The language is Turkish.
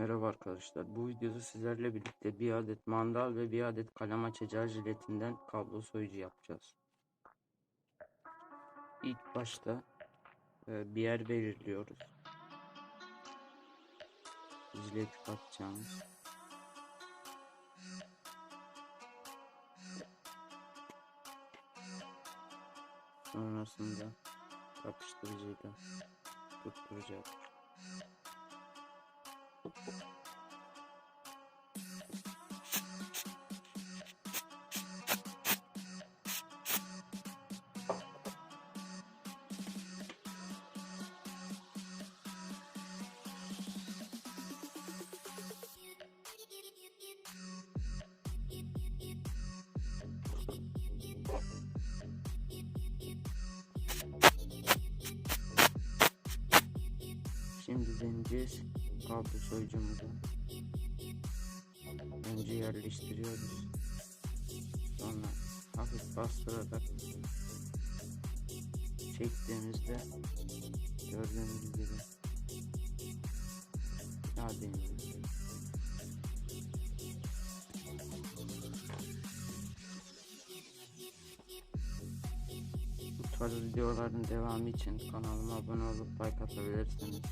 Merhaba arkadaşlar. Bu videoda sizlerle birlikte bir adet mandal ve bir adet kalem açacağı jiletinden kablo soyucu yapacağız. İlk başta e, bir yer belirliyoruz. Jileti katacağımız. Sonrasında yapıştırıcıyla tutturacağız. you Şimdi deneyeceğiz kablo soyucumuzu. Önce yerleştiriyoruz. Sonra hafif bastırarak çektiğimizde gördüğünüz gibi deniyoruz. tarz videoların devamı için kanalıma abone olup like atabilirsiniz.